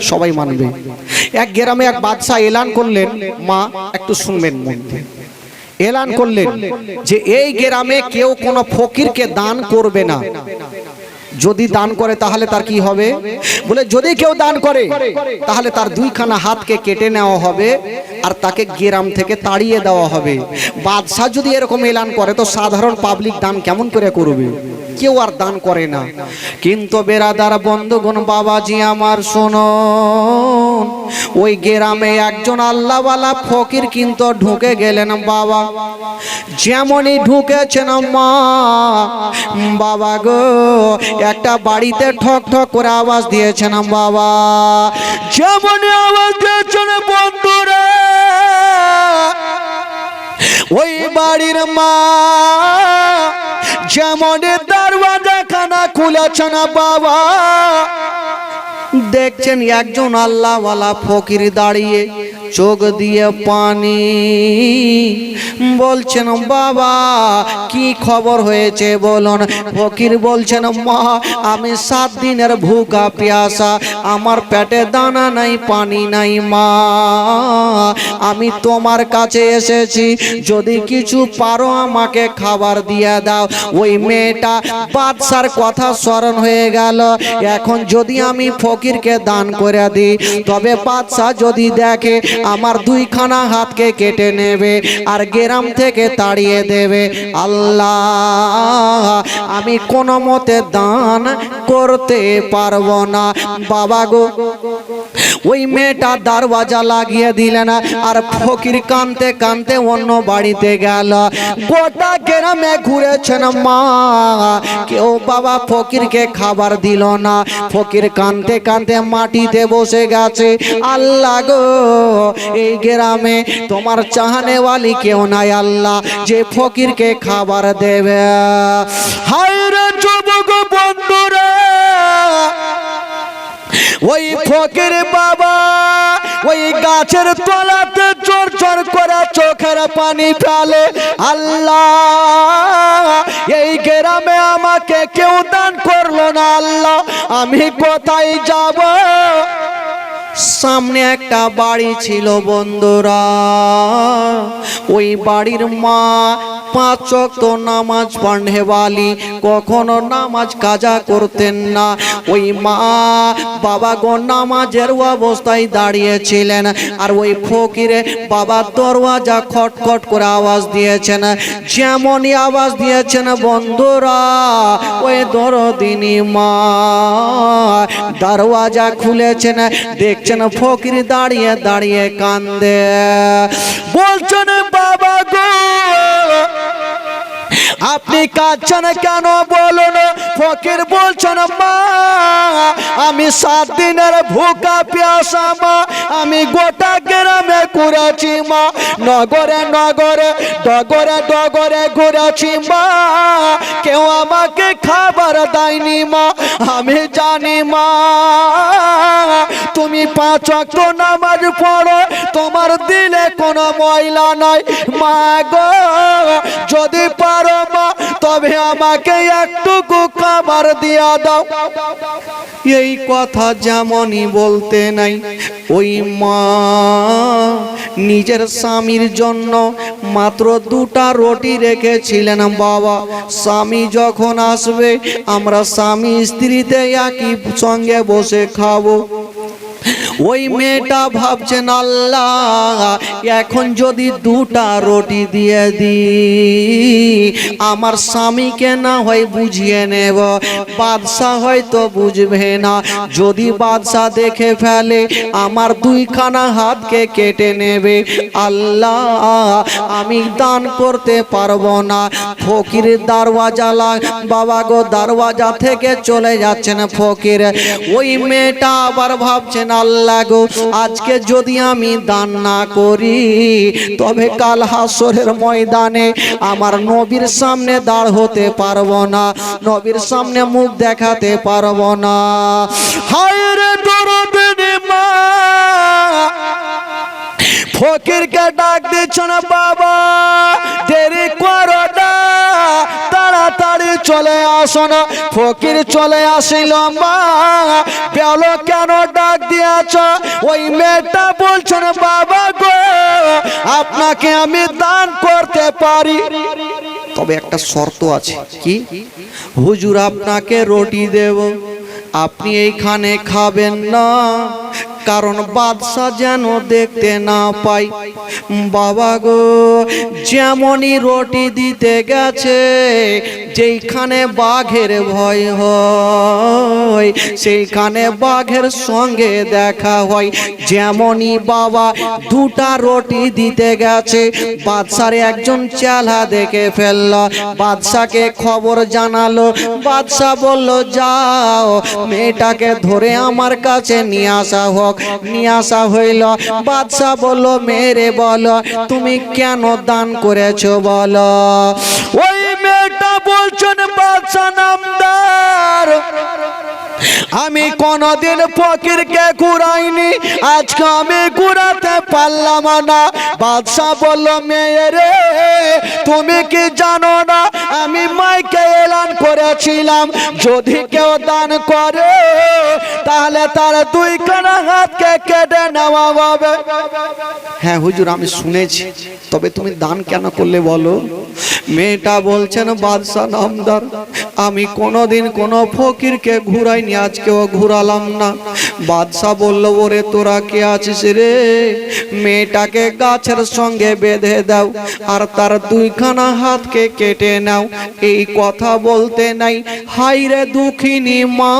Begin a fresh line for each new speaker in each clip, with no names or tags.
সবাই মানবে। এক গ্রামে এক বাদশাহ এলান করলেন, মা, একটু শুনবেন মধ্যে। এলান করলেন যে, এই গ্রামে কেউ কোনো ফকিরকে দান করবে না। যদি দান করে, তাহলে তার কি হবে? বলে, যদি কেউ দান করে, তাহলে তার দুইখানা হাতকে কেটে নেওয়া হবে। আর তাকে গ্রাম থেকে তাড়িয়ে দেওয়া হবে। বাদশাহ যদি এরকম এলান করে, তো সাধারণ পাবলিক দান কেমন করে করবে? কেউ আর দান করে না। কিন্তু বেরাদার বন্ধুগণ, বাবাজি আমার শোনো, ওই গ্রামে একজন আল্লাহওয়ালা ফকির কিন্তু ঢুকে গেলেন, বাবা। যেমনই ঢুকেছেন মা বাবা গো, একটা বাড়িতে ঠক ঠক করে আওয়াজ দিয়েছেন, বাবা। যেমনই আওয়াজ দিয়েছেন, বন্ধুরা ওই বাড়ির মা যেমন দরওয়াজা খানা খুলেছেন বাবা দেখছেন একজন আল্লাহওয়ালা ফকির দাঁড়িয়ে চোখ দিয়ে পানি। বলছেন, বাবা, কি খবর হয়েছে বলুন? ফকির বলছেন, মা, আমি সাত দিনের ভুকা পিয়াসা, আমার পেটে দানা নাই, পানি নাই, মা। আমি তোমার কাছে এসেছি, যদি কিছু পারো আমাকে খাবার দিয়ে দাও। ওই মেয়েটা বাদশার কথা স্মরণ হয়ে গেল। এখন যদি আমি ফকিরকে দান করে দিই তবে বাদশাহ যদি দেখে, আমার দুইখানা হাতকে কেটে নেবে আর গ্রাম থেকে তাড়িয়ে দেবে। আল্লাহ, আমি কোনো মতে দান করতে পারব না। বাবা গো ওই মেয়েটা দরওয়াজা লাগিয়ে দিলেন আর ফকির কানতে কানতে অন্য বাড়িতে গেল। গোটা গ্রামে ঘুরেছেন মা। কেউ বাবা ফকিরকে খাবার দিল না। ফকির কানতে কানতে মাটিতে বসে গেছে। আল্লাহ গো, এই গ্রামে তোমার চাহানেওয়ালি কেউ নাই আল্লাহ, যে ফকিরকে খাবার দেবে। হায় যুবক বন্ধুরা, ওই ফকির বাবা ওই গাছের তলাতে চোর চোর করে চোখের পানি ফেলে। আল্লাহ, এই গ্রামে আমাকে কেউ দান করল না, আল্লাহ। আমি কোথায় যাব? সামনে একটা বাড়ি ছিল বন্ধুরা। ওই বাড়ির মা পাঁচ ওয়াক্ত নামাজ পাণ্ডেবালি কখনো নামাজ কাজা করতেন না। ওই মা বাবা গো নামাজের অবস্থায় দাঁড়িয়েছিলেন আর ওই ফকিরে বাবা দরওয়াজা খটখট করে আওয়াজ দিয়েছেন। যেমনই আওয়াজ দিয়েছেন বন্ধুরা, ওই দরদিনী মা দরওয়াজা খুলেছেন দেখছেন ফকির দাঁড়িয়ে দাঁড়িয়ে কান্দে। বলছেন, বাবা গো, আপনি কাঁদছেন কেন বলুন? ফকির বলছেন, মা, আমি সাত দিনের ভুকা পিয়াসা, মা, আমি গোটা গ্রামে ঘুরেছি, মা, নগরে নগরে, ডগরে ডগরে ঘুরেছি, মা, কেউ আমাকে খাবার দেয়নি, মা, আমি জানি, মা পাঁচ অক্ট নামাজ পড়ো। তোমার দিলে কোনো ময়লা নাই। মা গো, যদি পারো মা, তবে আমাকে একটুকু খাবার দিয়া দাও। এই কথা যেমনই বলতে নাই, ওই মা নিজের স্বামীর জন্য মাত্র দুটা রুটি রেখেছিলেন। বাবা, স্বামী যখন আসবে, আমরা স্বামী স্ত্রীতে একই সঙ্গে বসে খাব। ওই মেয়েটা ভাবছেন, আল্লাহ, এখন যদি দুটা রুটি দিয়ে দি আমার স্বামীকে না হয় বুঝিয়ে নেব, বাদশাহ হয়তো বুঝবে না। যদি বাদশাহ দেখে ফেলে, আমার দুইখানা হাতকে কেটে নেবে। আল্লাহ, আমি দান করতে পারব না। ফকির দারওয়াজা লাগ বাবা গো, দারওয়াজা থেকে চলে যাচ্ছেন ফকির। ওই মেয়েটা আবার ভাবছেন, আল্লাহ গো আজকে যদি আমি দান না করি, তবে কাল হাসরের ময়দানে আমার নবীর সামনে দাঁড় হতে পারব না, নবীর সামনে মুখ দেখাতে পারব না। হায় রে মা! ফকিরকে ডাক দিচ্ছ না বাবা, দেরি করো না। তাড়াতাড়ি চলে শোনো ফকির চলে আসিল, মা, বেল কেন ডাক দিয়াছ? ওই মেয়েটা বলছেন বাবা গো, আপনাকে আমি দান করতে পারি। তবে একটা শর্ত আছে, কি? হুজুর, আপনাকে রুটি দেব, আপনি এইখানে খাবেন না। কারণ বাদশা যেন দেখতে না পাই। বাবা গো, যেমনই রুটি দিতে গেছে, যেইখানে বাঘের ভয় হয়, সেইখানে বাঘের সঙ্গে দেখা হয়। যেমনই বাবা দুটা রুটি দিতে গেছে বাদশার একজন চেলা দেখে ফেলল। বাদশাকে খবর জানালো। বাদশা বলল, যাও, মেয়েটাকে ধরে আমার কাছে নিয়ে আসা হোক। নিয়ে আসা হইল। বাদশা বলল, মেরে বলো, তুমি কেন দান করেছ বলো? ওই মেয়েটা বলছেন, বাদশা নামদার, আমি কোনদিন ফকিরকে ঘুরাইনি, আজকে আমি ঘুরাতে পারলাম না। বাদশাহ বলল, মেয়ে রে, তুমি কি জানো না আমি মাইকে এলান করেছিলাম, যদি কেউ দান করে, তাহলে তার দুই কানা হাতকে কেটে নেওয়া হবে। হ্যাঁ হুজুর, আমি শুনেছি। তবে তুমি দান কেন করলে বলো? মেয়েটা বলছেন, বাদশাহ নামদার, আমি কোনোদিন কোনো ফকিরকে ঘুরাইনি, আজকেও ঘুরালাম না। বাদশাহ বলল, ওরে, তোরা কে আছিস রে? মেয়েটাকে গাছের সঙ্গে বেঁধে দাও আর তার দুইখানা হাতকে কেটে নাও। এই কথা বলতে নাই। হাইরে দুঃখিনী মা,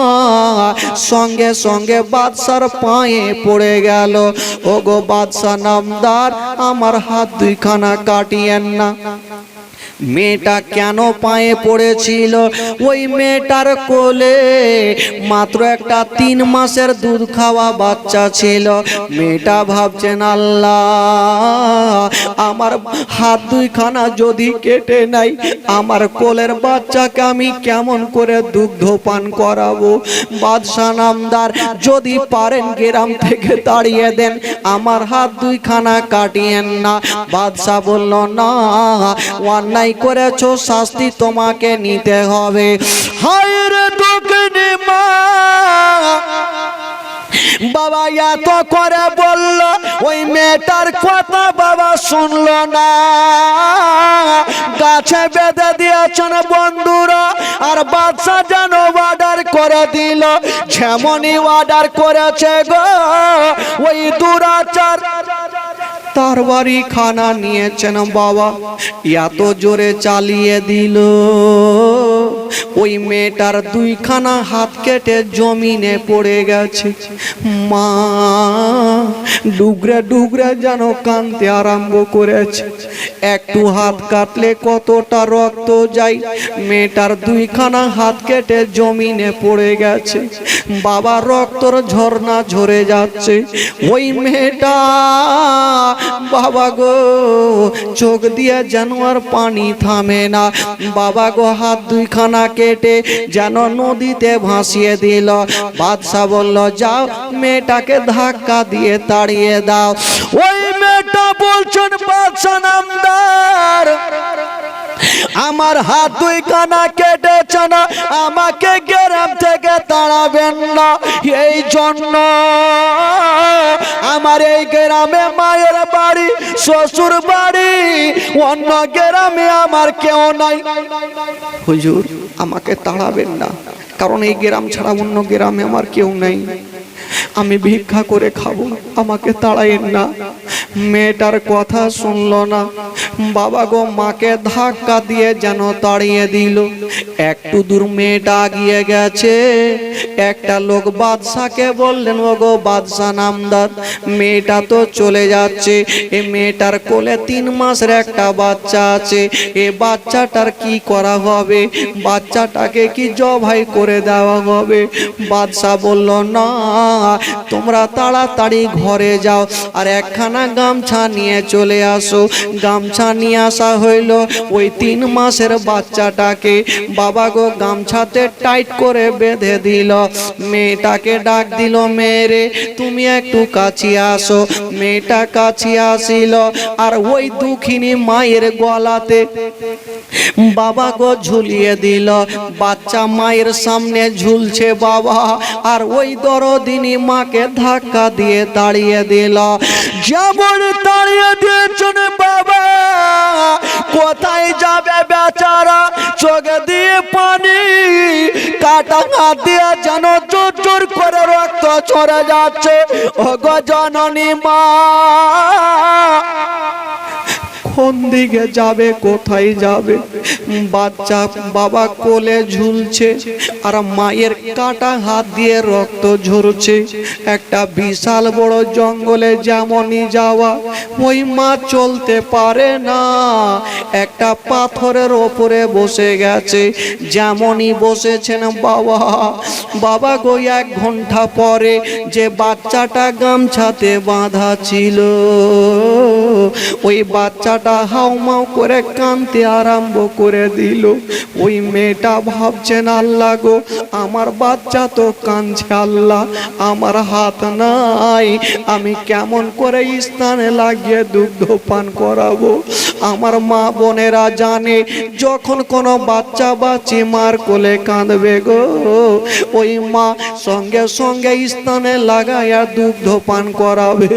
সঙ্গে সঙ্গে বাদশার পায়ে পড়ে গেল। ওগো বাদশা নামদার, আমার হাত দুইখানা কাটিয়েন না। মেয়েটা কেন পায়ে পড়েছিল? ওই মেয়েটার কোলে মাত্র একটা তিন মাসের দুধ খাওয়া বাচ্চা ছিল। মেয়েটা ভাবছেন, আল্লাহ, আমার হাত দুইখানা যদি কেটে নাই আমার কোলের বাচ্চাকে আমি কেমন করে দুগ্ধ পান করাবো? বাদশাহ নামদার, যদি পারেন গ্রাম থেকে দাঁড়িয়ে দেন, আমার হাত দুইখানা কাটিয়েন না। বাদশাহ বলল, না, অন্যায় করেছ শাস্তি তোমাকে নিতে হবে। হায় মা! বাবা এত করে বলল, ওই মেয়েটার কথা বাবা শুনলো না। গাছে বেঁধে দিয়েছেন বন্ধুরা, আর বাদশা যেন অর্ডার করে দিল। যেমনই অর্ডার করেছে গো, ওই দুরাচার তার বাড়ি খানা নিয়েছেন বাবা। এত জোরে চালিয়ে দিল। ওই মেয়েটার দুইখানা হাত কেটে জমিনে পড়ে গেছে। মা, ডুগরে ডুগরে যেন কানতে আরম্ভ করেছে। একটু হাত কাটলে কতটা রক্ত যায়। মেয়েটার দুইখানা হাত কেটে জমিনে পড়ে গেছে। বাবা, রক্তর ঝর্ণা ঝরে যাচ্ছে। ওই মেয়েটা, বাবা গো, চোখ দিয়ে যেন আর পানি থামে না। বাবা গো, হাত দুইখানা কেটে যেন নদীতে ভাসিয়ে দিল। বাদশাহ বলল, যাও, মেয়েটাকে ধাক্কা দিয়ে তাড়িয়ে দাও। ওই মেয়েটা বলছেন, বাদশাহ নামদার। আমার হাত দুই কানা কেটেছে না আমাকে গ্রাম থেকে তাড়াবেন না। এই জন্য আমার এই গ্রামে মায়ের বাড়ি, শ্বশুর বাড়ি, অন্য গ্রামে আমার কেউ নাই। হুজুর, আমাকে তাড়াবেন না, কারণ এই গ্রাম ছাড়া অন্য গ্রামে আমার কেউ নেই। আমি ভিক্ষা করে খাব, আমাকে তাড়াইন না। মেয়েটার কথা শুনলো না। বাবা গো মাকে ধাক্কা দিয়ে যেন তাড়িয়ে দিল। একটু দূর মেয়েটা গিয়ে গেছে। একটা লোক বাদশাকে বললেন, ও গো বাদশাহ নামদার, মেয়েটা তো চলে যাচ্ছে। এ মেয়েটার কোলে তিন মাসের একটা বাচ্চা আছে। এ বাচ্চাটার কি করা হবে? বাচ্চাটাকে কি জবাই করে দেওয়া হবে? বাদশাহ বলল, না, তোমরা তাড়াতাড়ি ঘরে যাও। আর একখানা গামছা নিয়ে চলে আসো। গামছা নিয়ে আসা হইল ওই তিন মাসের বাচ্চাটাকে। বাবা গো, গামছাতে টাইট করে বেঁধে দিল। মেয়েটাকে ডাক দিল, মেয়েরে, তুমি একটু কাছে আসো। মেয়েটা কাছে আসিল আর ওই দুঃখিনী মায়ের গলাতে বাবা গো ঝুলিয়ে দিল। বাচ্চা মায়ের সামনে ঝুলছে বাবা আর ওই দরদিনী মাকে ধাক্কা দিয়ে দাঁড়িয়ে দিল। যেমন তাড়িয়ে দিয়েছেন বাবা। কোথায় যাবে বেচারা? চোখে দিয়ে পানি কাটা হাত দিয়ে যেন চোর চোর করে রক্ত ছড়ে যাচ্ছে। ও গজননী মা কোন দিকে যাবে, কোথায় যাবে? বাচ্চা বাবা কোলে ঝুলছে আর মায়ের কাটা হাত দিয়ে রক্ত ঝরছে। একটা বিশাল বড় জঙ্গলে যেমনই যাওয়া, ওই মা চলতে পারে না। একটা পাথরের ওপরে বসে গেছে, যেমনই বসেছেন বাবা। বাবা গো, এক ঘণ্টা পরে যে বাচ্চাটা গামছাতে বাঁধা ছিল, ওই বাচ্চাটা হাউমাউ করে কানতে আরম্ভ করে দিল। ওই মেয়েটা ভাবছেন, আল্লাহ গো, আমার বাচ্চা তো কাঁদছে, আল্লাহ, আমার হাত নাই। আমি কেমন করে স্থানে লাগিয়ে দুগ্ধ পান করাবো? আমার মা বোনেরা জানে, যখন কোনো বাচ্চা বাচ্চি মার কোলে কাঁদবে গো, ওই মা সঙ্গে সঙ্গে স্থানে লাগাইয়া দুগ্ধ পান করাবে।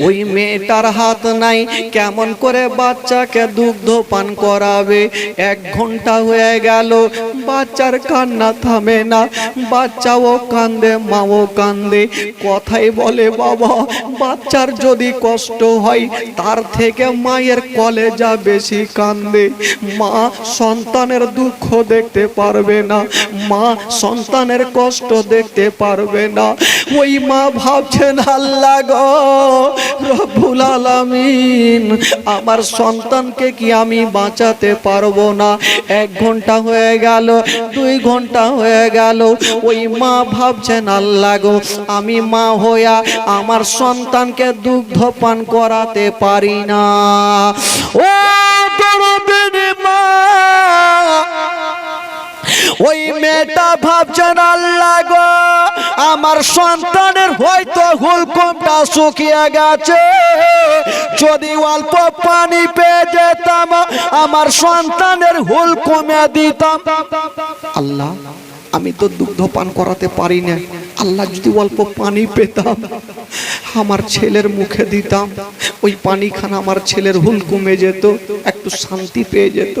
ওই মেয়েটার হাত নাই, কেমন করে বাচ্চাকে দুগ্ধ পান করাবে? এক ঘণ্টা হয়ে গেল, বাচ্চার কান্না থামে না। বাচ্চাও কান্দে, মাও কান্দে। কথাই বলে, বাবা, বাচ্চার যদি কষ্ট হয়, তার থেকে মায়ের কলেজা বেশি কান্দে। মা সন্তানের দুঃখ দেখতে পারবে না। মা সন্তানের কষ্ট দেখতে পারবে না। ওই মা ভাবছেন, আল্লাহ গো আমার সন্তানকে কি আমি বাঁচাতে পারব না? এক ঘণ্টা হয়ে গেল, দুই ঘণ্টা হয়ে গেল, ওই মা ভাবছেন, আল্লাহ গো, আমি মা হইয়া আমার সন্তানকে দুগ্ধ পান করাতে পারি না। ও ওই মেয়েটা ভাবছেন, আল্লাহ গো আমার সন্তানের হয়তো হুলকুমটা শুকিয়ে গেছে। যদি অল্প পানি পেয়ে যেতাম, আমার সন্তানের হুলকুমে দিতাম। আল্লাহ, আমি তো দুগ্ধ পান করাতে পারি না। আল্লাহ যদি অল্প পানি পেতাম, আমার ছেলের মুখে দিতাম, ওই পানিখানা আমার ছেলের হুল কমে যেত, একটু শান্তি পেয়ে যেত।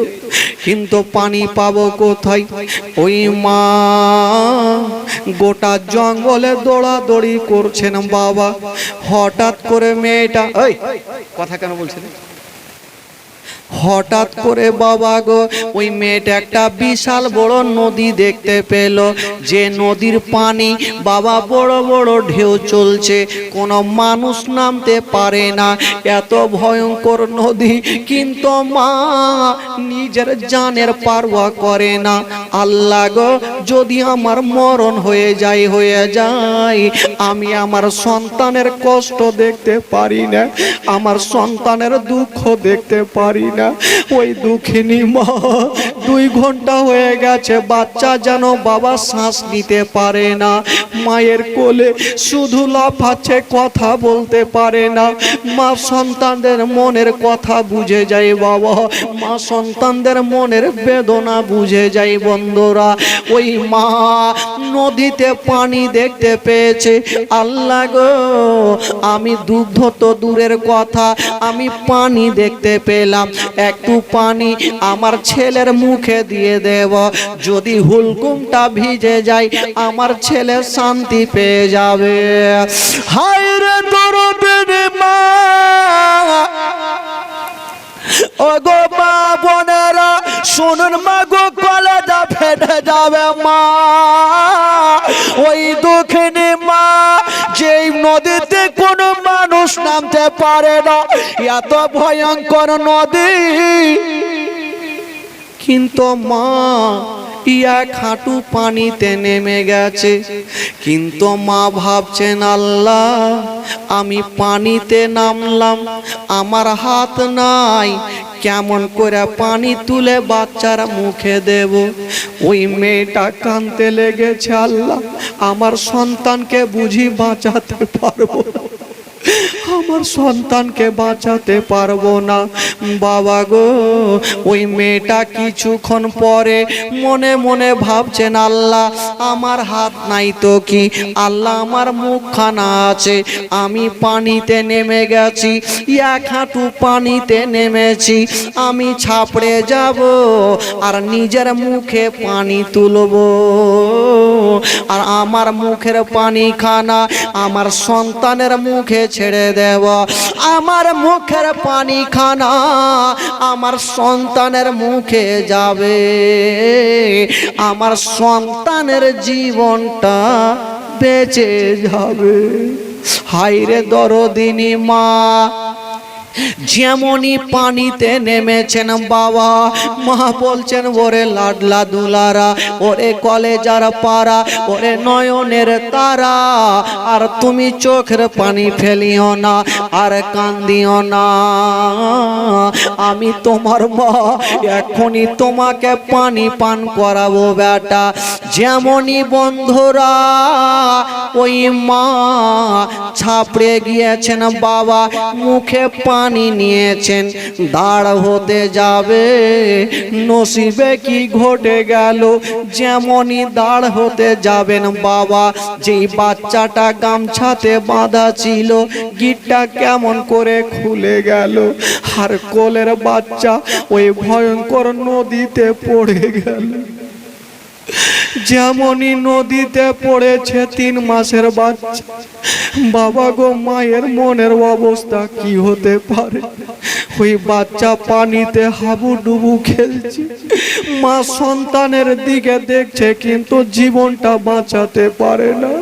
কিন্তু পানি পাবো কোথায়? ওই মা গোটা জঙ্গলে দৌড়াদৌড়ি করছেন বাবা। হঠাৎ করে মেয়েটা ওই কথা কেন বলছেন? হঠাৎ করে বাবা গো, ওই মেয়েটা একটা বিশাল বড় নদী দেখতে পেল। যে নদীর পানি বাবা বড় বড় ঢেউ চলছে, কোনো মানুষ নামতে পারে না। এত ভয়ঙ্কর নদী, কিন্তু মা নিজের জানের পারওয়া করে না। আল্লাহ গো, যদি আমার মরণ হয়ে যায় হয়ে যায়, আমি আমার সন্তানের কষ্ট দেখতে পারি না, আমার সন্তানের দুঃখ দেখতে পারি না। ওই দুঃখিনী মা, দুই ঘণ্টা হয়ে গেছে, বাচ্চা যেন বাবা শ্বাস নিতে পারে না। মায়ের কোলে শুধু লাফাচ্ছে, কথা বলতে পারে না। মা সন্তানদের মনের কথা বুঝে যায় বাবা। মা সন্তানদের মনের বেদনা বুঝে যায় বন্ধুরা। ওই মা নদীতে পানি দেখতে পেয়েছে। আল্লাহ গো, আমি দুগ্ধ তো দূরের কথা, আমি পানি দেখতে পেলাম। একটু পানি আমার ছেলের মুখে দিয়ে দেব। যদি হুলকুমটা ভিজে যায়, আমার ছেলে শান্তি পেয়ে যাবে। রে মা। ও মা বোনেরা, শুনুন মা গো কলেজা ফেটে যাবে মা। ওই দুঃখিনী মা, যেই নদীতে কোনো মানুষ নামতে পারে না। এত ভয়ঙ্কর নদী। কিন্তু মা, এক খাটু পানিতে নেমে গেছে। কিন্তু মা ভাবছেন, আল্লাহ, আমি পানিতে নামলাম। আমার হাত নাই। কেমন করে পানি তুলে বাচ্চার মুখে দেব? ওই মেয়েটা কানতে লেগেছে, আল্লাহ, আমার সন্তানকে বুঝি বাঁচাতে পারব না। আমার সন্তানকে বাঁচাতে পারব না। বাবা গো, ওই মেয়েটা কিছুক্ষণ পরে মনে মনে ভাবছেন, আল্লাহ, আমার হাত নাই তো কি? আল্লাহ, আমার মুখখানা আছে। আমি পানিতে নেমে গেছি, এক হাঁটু পানিতে নেমেছি। আমি ছাপড়ে যাব আর নিজের মুখে পানি তুলবো। আর আমার মুখের পানি খানা আমার সন্তানের মুখে ছেড়ে দেব আমার মুখের পানি খানা আমার সন্তানের মুখে যাবে। আমার সন্তানের জীবনটা বেঁচে যাবে। হাইরে দরদিনী মা যেমনই পানিতে নেমেছেন বাবা। মা বলছেন, ওরে লাডলা দুলারা, ওরে কলেজার পাড়া, ওরে নয়নের তারা, আর তুমি চোখের পানি ফেলিও না আর কান্দিও না। আমি তোমার মা, এখনই তোমাকে পানি পান করাবো বেটা। যেমনই বন্ধুরা, ওই মা ছাপড়ে গিয়েছেন বাবা, মুখে পানি নিয়েছেন। দাঁড় হতে যাবে, নসিবে কি ঘটে গেল? যেমনই দাঁড় হতে যাবেন বাবা, যেই বাচ্চাটা গামছাতে বাঁধা ছিল, গিটটা কেমন করে খুলে গেল? আর কোলের বাচ্চা ওই ভয়ঙ্কর নদীতে পড়ে গেল। যেমনই নদীতে পড়েছে তিন মাসের বাচ্চা, বাবা গো, মায়ের মনের অবস্থা কি হতে পারে? ওই বাচ্চা পানিতে হাবুডুবু খেলছে, মা সন্তানের দিকে দেখছে, কিন্তু জীবনটা বাঁচাতে পারে না।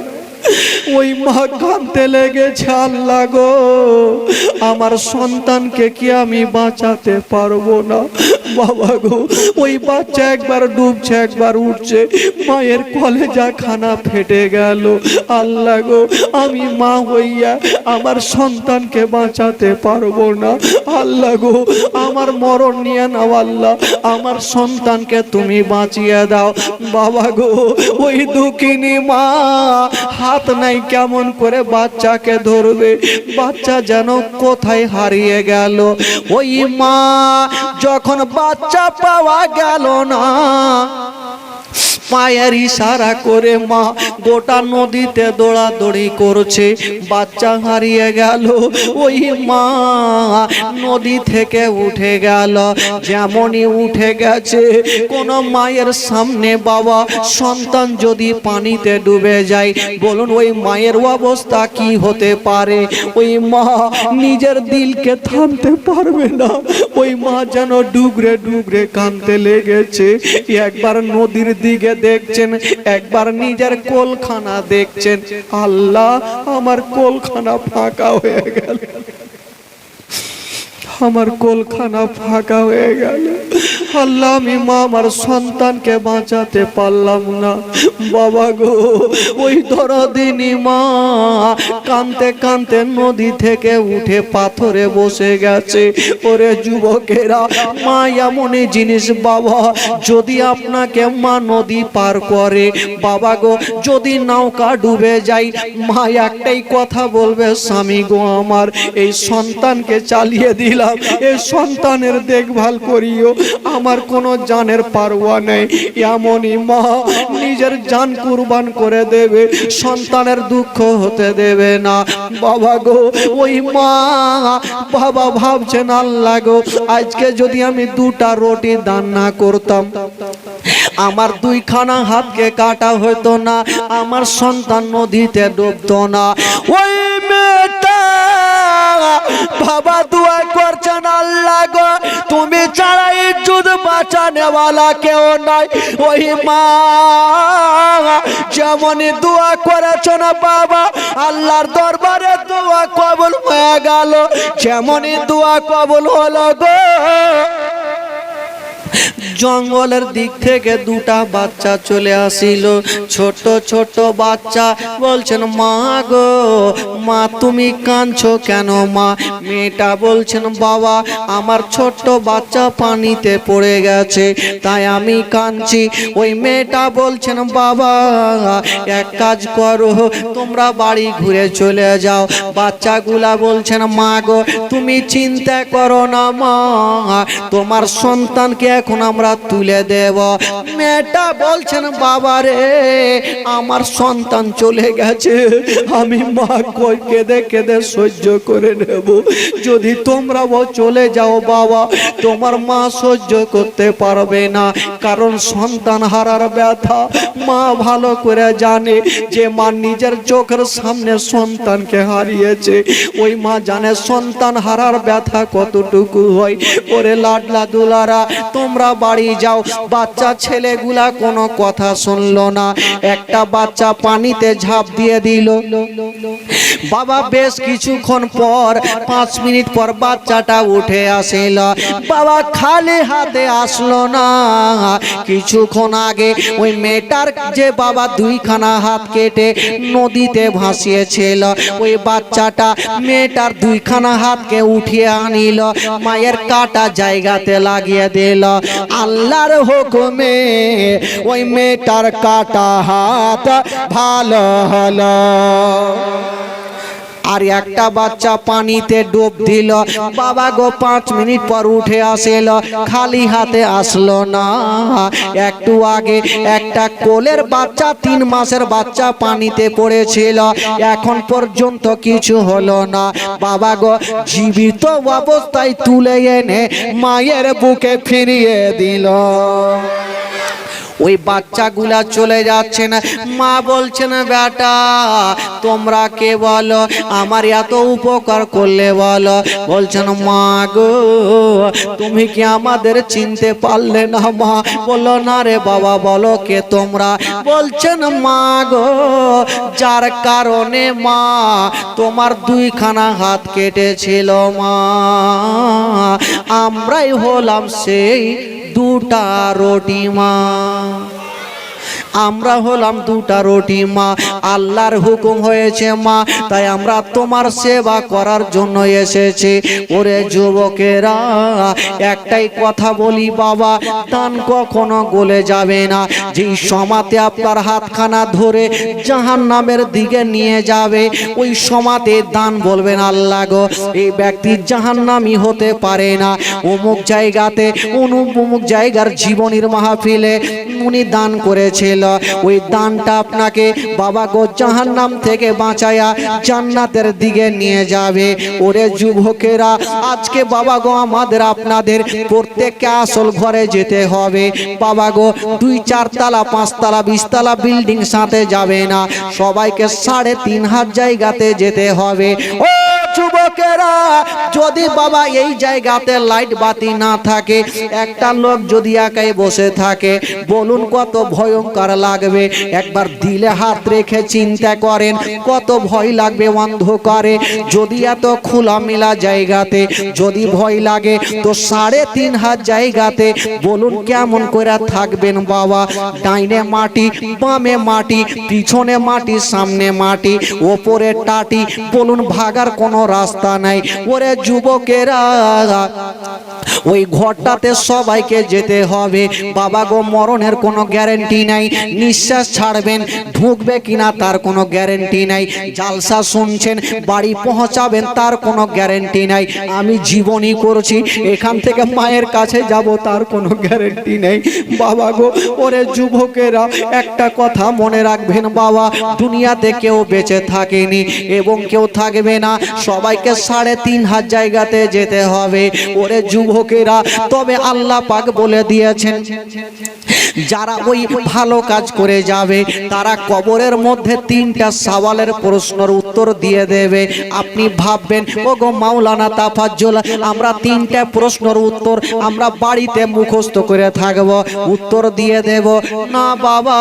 ওই মা কাঁদতে লেগেছে আল্লাহ গো। আমার সন্তানকে কি আমি বাঁচাতে পারব না? বাবা গো, ওই বাচ্চা একবার ডুবছে, একবার উঠছে। মায়ের কলেজা খানা ফেটে গেল। আল্লাহ গো, আমি মা হইয়া আমার সন্তানকে বাঁচাতে পারব না। আল্লাহ গো, আমার মরণ নিয়ে নাও আল্লাহ। আমার সন্তানকে তুমি বাঁচিয়ে দাও। বাবা গো, ওই দুঃখিনী মা হাত নাই কেমন করে বাচ্চাকে ধরবে? বাচ্চা যেন কোথায় হারিয়ে গেল? ওই মা যখন বাচ্চা পাওয়া গেল না পায়ের ইশারা করে মা গোটা নদীতে দৌড়াদৌড়ি করছে। বাচ্চা হারিয়ে গেল, ওই মা নদী থেকে উঠে গেল। যেমনই উঠে গেছে, কোন মায়ের সামনে বাবা সন্তান যদি পানিতে ডুবে যায়, বলুন ওই মায়ের অবস্থা কি হতে পারে? ওই মা নিজের দিলকে থামতে পারবে না। ওই মা যেন ডুবরে ডুবরে কানতে লেগেছে। একবার নদীর দিকে দেখছেন, একবার নিজের কোলখানা দেখছেন। আল্লাহ, আমার কোলখানা ফাঁকা হয়ে গেল। আমার কোলখানা ফাঁকা হয়ে গেল। আল্লাহ মা আমার সন্তানকে বাঁচাতে পারলাম না। বাবা গো, ওই দরদিনী মা কানতে কানতে নদী থেকে উঠে পাথরে বসে গেছে। ওরে যুবকেরা, মা এমনই জিনিস বাবা, যদি আপনাকে মা নদী পার করে, বাবা গো, যদি নৌকা ডুবে যায়, মা একটাই কথা বলবে, স্বামী গো আমার, এই সন্তানকে চালিয়ে দিলাম, এই সন্তানের দেখভাল করিও আমার কোনো জানের পারোয়া নেই। এমনই মা নিজের জান কুরবান করে দেবে, সন্তানের দুঃখ হতে দেবে না। বাবা গো, ওই মা, বাবা ভাবছেন, আল্লাহ গো, আজকে যদি আমি দুটা রুটি দান না করতাম, আমার দুইখানা হাতকে কাটা হতো না, আমার সন্তান নদীতে ডুবতো না। ওই মেয়েটা বাবা দোয়া করছেন আল্লাহ গো। তুমি ছাড়া ইজ্জত বাঁচানেওয়ালা কেউ নাই ওই মা, যেমনই দোয়া না বাবা, আল্লাহর দরবারে দোয়া কবুল হয়ে গেল। যেমনই দোয়া কবুল হলো গো। জঙ্গলের দিক থেকে দুটা বাচ্চা চলে আসিল। ছোট ছোট বাচ্চা বলছেন, মা গো, মা তুমি কাঁদছো কেন, মা? মেয়েটা বলছেন, বাবা, আমার ছোট্ট বাচ্চা পানিতে পড়ে গেছে, তাই আমি কাঁদছি। ওই মেয়েটা বলছেন, বাবা, এক কাজ করো, তোমরা বাড়ি ঘুরে চলে যাও। বাচ্চাগুলা বলছেন, মা গো, তুমি চিন্তা করো না, মা, তোমার সন্তানকে এখন আমরা তুলে দেব। মেয়েটা বলছেন বাবা রে আমার সন্তান চলে গেছে। আমি মা কই কেঁদে কেঁদে সহ্য করে নেব। যদি তোমরাও চলে যাও বাবা, তোমার মা সহ্য করতে পারবে না। কারণ সন্তান হারার ব্যথা মা ভালো করে জানে যে মা নিজের চোখের সামনে সন্তানকে হারিয়েছে। ওই মা জানে সন্তান হারার ব্যথা কতটুকু হয়। ওরে লাডলা দুলারা, তোমরা বাড়ি যাও। বাচ্চা ছেলেগুলা কোনো কথা শুনলো না। একটা বাচ্চা পানিতে ঝাঁপ দিয়ে দিল। বাবা বেশ কিছুক্ষণ পর পাঁচ মিনিট পর বাচ্চাটা উঠে আসিল। বাবা খালি হাতে আসলো না। কিছুক্ষণ আগে ওই মেয়েটার যে বাবা দুইখানা হাত কেটে নদীতে ভাসিয়েছিল, ওই বাচ্চাটা মেয়েটার দুইখানা হাতকে উঠিয়ে আনিল, মায়ের কাটা জায়গাতে লাগিয়ে দিল। আল্লাহর হুকুমে ওই মেয়েটার কাটা হাত ভালো হলো। আর একটা বাচ্চা পানিতে ডুব দিল। বাবা গো, পাঁচ মিনিট পর উঠে আসেল। খালি হাতে আসলো না। একটু আগে একটা কোলের বাচ্চা, তিন মাসের বাচ্চা পানিতে পড়েছিল। এখন পর্যন্ত কিছু হলো না। বাবা গো, জীবিত অবস্থায় তুলে এনে মায়ের বুকে ফিরিয়ে দিল। ওই বাচ্চাগুলা চলে যাচ্ছে না। মা বলছে না, বেটা, তোমরা কে বলো? আমার এত উপকার করলে বলো। বলছেন মা গো, তুমি কি আমাদের চিনতে পারলে না, মা? বলো না রে বাবা, বলো কে তোমরা? বলছেন মা গো, যার কারণে মা, তোমার দুইখানা হাত কেটেছিল মা। আমরাই হলাম সেই দুটা রুটি মা আমরা হলাম দুটা রুটি মা, আল্লাহর হুকুম হয়েছে মা, তাই আমরা তোমার সেবা করার জন্য এসেছি। ওরে যুবকেরা, একটাই কথা বলি বাবা, দান কখনো গলে যাবে না। যেই সমাতে আপনার হাতখানা ধরে জাহান নামের দিকে নিয়ে যাবে, ওই সমাতে দান বলবেন আল্লাহ গো। এই ব্যক্তি জাহান্নামি হতে পারে না। অমুক জায়গাতে অনু অমুক জায়গার জীবনীর মাহফিলে উনি দান করেছিল। ওই দানটা আপনাকে বাবা গো জাহান্নাম থেকে বাঁচায়া জান্নাতের দিকে নিয়ে যাবে। ওরে যুবকেরা, আজকে বাবা গো আমাদের আপনাদের প্রত্যেককে আসল ঘরে যেতে হবে। বাবা গো, দুই চার তালা পাঁচতলা, বিশতলা বিল্ডিং সাথে যাবে না। সবাইকে সাড়ে তিন হাত জায়গাতে যেতে হবে। ও যুবকেরা যদি বাবা এই জায়গাতে লাইট বাতি না থাকে, একটা লোক যদি একাই বসে থাকে, বলুন কত ভয়ঙ্কর লাগবে। একবার দিলে হাত রেখে চিন্তা করেন, কত ভয় লাগবে অন্ধকারে। যদি এত খোলামেলা জায়গাতে, যদি ভয় লাগে, তো সাড়ে তিন হাত জায়গাতে বলুন কেমন করে থাকবেন বাবা। ডাইনে মাটি, বামে মাটি, পিছনে মাটি, সামনে মাটি, ওপরে টাটি, বলুন ভাগার কোনো রাস্তা নাই। ওরে যুবকেরা, ওই ঘরটাতে সবাইকে যেতে হবে। বাবা গো, মরণের কোনো গ্যারেন্টি নাই। নিঃশ্বাস ছাড়বেন, ঢুকবে কিনা তার কোনো গ্যারেন্টি নাই। জালসা শুনছেন, বাড়ি পৌঁছাবেন, তার কোনো গ্যারেন্টি নাই। আমি জীবনই করছি, এখান থেকে মায়ের কাছে যাব, তার কোনো গ্যারেন্টি নেই। বাবা গো, ওরে যুবকেরা, একটা কথা মনে রাখবেন বাবা, দুনিয়াতে কেউ বেঁচে থাকেনি এবং কেউ থাকবে না। সবাইকে সাড়ে তিন হাত জায়গাতে যেতে হবে। ওরে যুবকেরা, তবে আল্লাহ পাক বলে দিয়েছেন, যারা ওই ভালো কাজ করে যাবে, তারা কবরের মধ্যে তিনটা সওয়ালের প্রশ্নের উত্তর দিয়ে দেবে। আপনি ভাববেন ও গো মাওলানা তাফাজ্জল, আমরা তিনটা প্রশ্নের উত্তর আমরা বাড়িতে মুখস্থ করে থাকব, উত্তর দিয়ে দেব, না বাবা,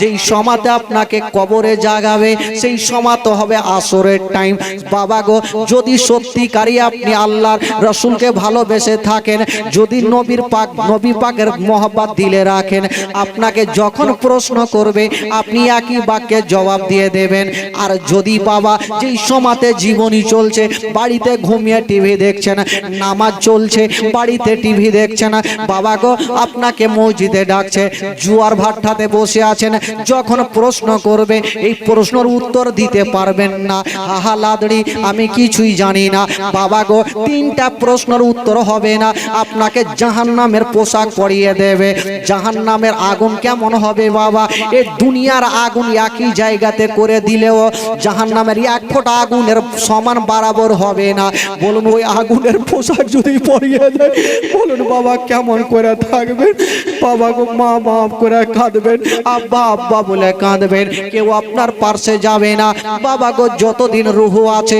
যেই সমাতে আপনাকে কবরে জাগাবে, সেই সমাত হবে আসরের টাইম বাবা গো যদি সত্যিকারই আপনি আল্লাহর রসুলকে ভালোবেসে থাকেন, যদি নবীর পাক নবী পাকের মহব্বত দিলে রাখেন, আপনাকে যখন প্রশ্ন করবে, আপনি একই বাক্যে জবাব দিয়ে দেবেন। আর যদি বাবা যেই সমাতে জীবনী চলছে, বাড়িতে ঘুমিয়ে টিভি দেখছেন, নামাজ চলছে, বাড়িতে টিভি দেখছেন, বাবা গো, আপনাকে মসজিদে ডাকছে, জুয়ার ভাট্টাতে বসে আছেন, যখন প্রশ্ন করবে, এই প্রশ্নের উত্তর দিতে পারবেন না। আহা, লাদড়ি, আমি কিছুই জানি না। বাবা গো, তিনটা প্রশ্নের উত্তর হবে না। আপনাকে জাহান নামের পোশাক পরিয়ে দেবে। জাহান নামের আগুন কেমন হবে বাবা? এই দুনিয়ার আগুন একই জায়গাতে করে দিলেও জাহান নামের এক ফোঁটা আগুনের সমান বরাবর হবে না। বলুন, ওই আগুনের পোশাক যদি পরিয়ে দেয়, বলুন বাবা কেমন করে থাকবেন? বাবা গো, মা বাপ করে কাঁদবেন, আব্বা আব্বা বলে কাঁদবেন, কেউ আপনার পার্শ্বে যাবে না। বাবা গো, যতদিন রুহু আছে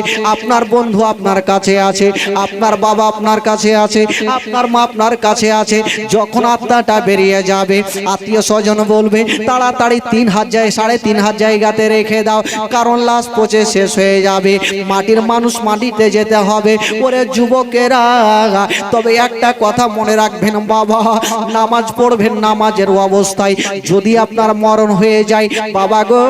আপনার বন্ধু আপনার কাছে আছে, আপনার বাবা আপনার কাছে আছে, আপনার মা আপনার কাছে আছে। যখন আত্মাটা বেরিয়ে যাবে, আত্মীয় স্বজন বলবে, তাড়াতাড়ি তিন হাত যায় সাড়ে তিন হাত জায়গাতে রেখে দাও, কারণ লাশ পচে শেষ হয়ে যাবে। মাটির মানুষ মাটিতে যেতে হবে। ওরে যুবকেরা, তবে একটা কথা মনে রাখবেন বাবা, নামাজ পড়বেন নামাজের অবস্থায়। যদি আপনার মরণ হয়ে যায়, বাবা গো,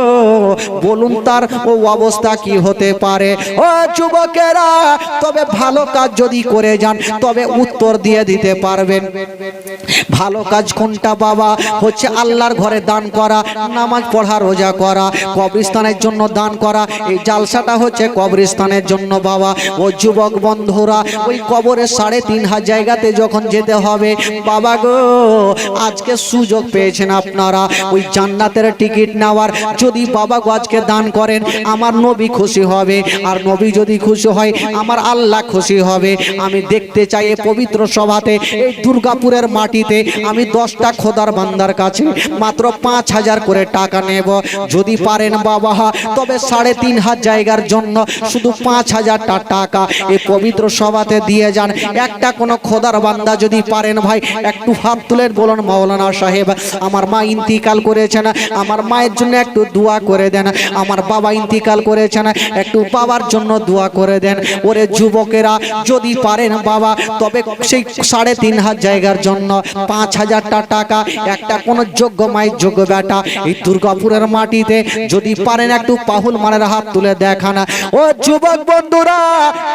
বলুন তার ও অবস্থা কি হতে পারে? ও যুবকেরা, তবে ভালো কাজ যদি করে যান, তবে উত্তর দিয়ে দিতে পারবেন। ভালো কাজ কোনটা বাবা? হচ্ছে আল্লাহর ঘরে দান করা, নামাজ পড়া, রোজা করা, কবরস্থানের জন্য দান করা। এই জালসাটা হচ্ছে কবরস্থানের জন্য বাবা। ও যুবক বন্ধুরা, ওই কবরের সাড়ে তিন হাজার জায়গাতে যখন যেতে হবে, বাবা গো, আজকে সুযোগ পেয়েছেন আপনারা। ওই জান্নাতের টিকিট নেওয়ার, যদি বাবা গো আজকে দান করেন, আমার নবী খুশি হবে। আর নবী যদি খুশি হয়, আমার আল্লাহ খুশি হবে। আমি দেখতে চাই এই পবিত্র সভাতে, এই দুর্গাপুরের মাটিতে আমি দশটা খোদার বান্দার কাছে মাত্র পাঁচ হাজার করে টাকা নেব। যদি পারেন বাবা হা তবে সাড়ে তিন হাজার জায়গার জন্য শুধু পাঁচ হাজারটা টাকা এই পবিত্র সভাতে দিয়ে যান। একটা কোনো খোদার বান্দা যদি পারেন ভাই, একটু হাত তুলেন বলুন, মাওলানা সাহেব, আমার মা ইন্তিকাল করেছেন, আমার মায়ের জন্য একটু দোয়া করে দেন, আমার বাবা ইন্তিকাল করেছেন, একটু বাবার জন্য দোয়া করে দেন। ওরে যুবকেরা, যদি পারেন বাবা, তবে সেই সাড়ে তিন হাজার জায়গার জন্য পাঁচ হাজারটা টাকা, একটা কোনো যোগ্য মায়ের যোগ্য বেটা এই দুর্গাপুরের মাটিতে যদি পারেন একটু পাহুল মানের হাত তুলে দেখা না ও যুবক বন্ধুরা,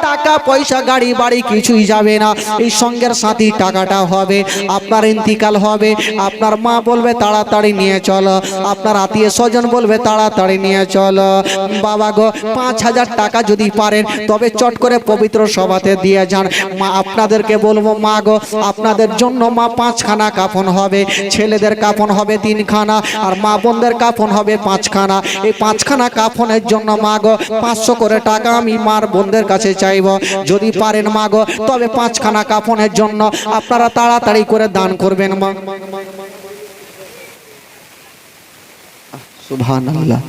টাকা, পয়সা, গাড়ি, বাড়ি কিছুই যাবে না। এই সঙ্গের সাথী টাকাটা হবে। আপনার ইন্তিকাল হবে। আপনার মা বলবে, তাড়াতাড়ি নিয়ে চলো। আপনার আত্মীয় স্বজন বলবে, তাড়াতাড়ি নিয়ে চলো। বাবা গো, পাঁচ হাজার টাকা যদি পারেন তবে চট করে পবিত্র সভাতে দিয়ে যান মা আপনাদেরকে বলব মা গো আপনাদের জন্য মা পাঁচখানা কাফন হবে ছেলেদের কাফন হবে তিনখানা আর মা বোনদের কাফন হবে পাঁচখানা এই পাঁচখানা কাফনের জন্য মা গো পাঁচশো করে টাকা আমি মার বোনদের কাছে চাইব যদি পারেন মা গো তবে পাঁচখানা কাফনের জন্য আপনারা তাড়াতাড়ি করে দান করবেন মা আল্লাহ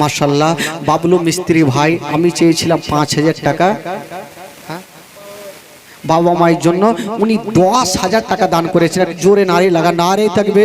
মাশাল্লাহ বাবলু মিস্ত্রি ভাই, আমি চেয়েছিলাম পাঁচ হাজার টাকা। বাবা মায়ের জন্য উনি দশ হাজার টাকা দান করেছেন জোরে নারী লাগা নারে থাকবে।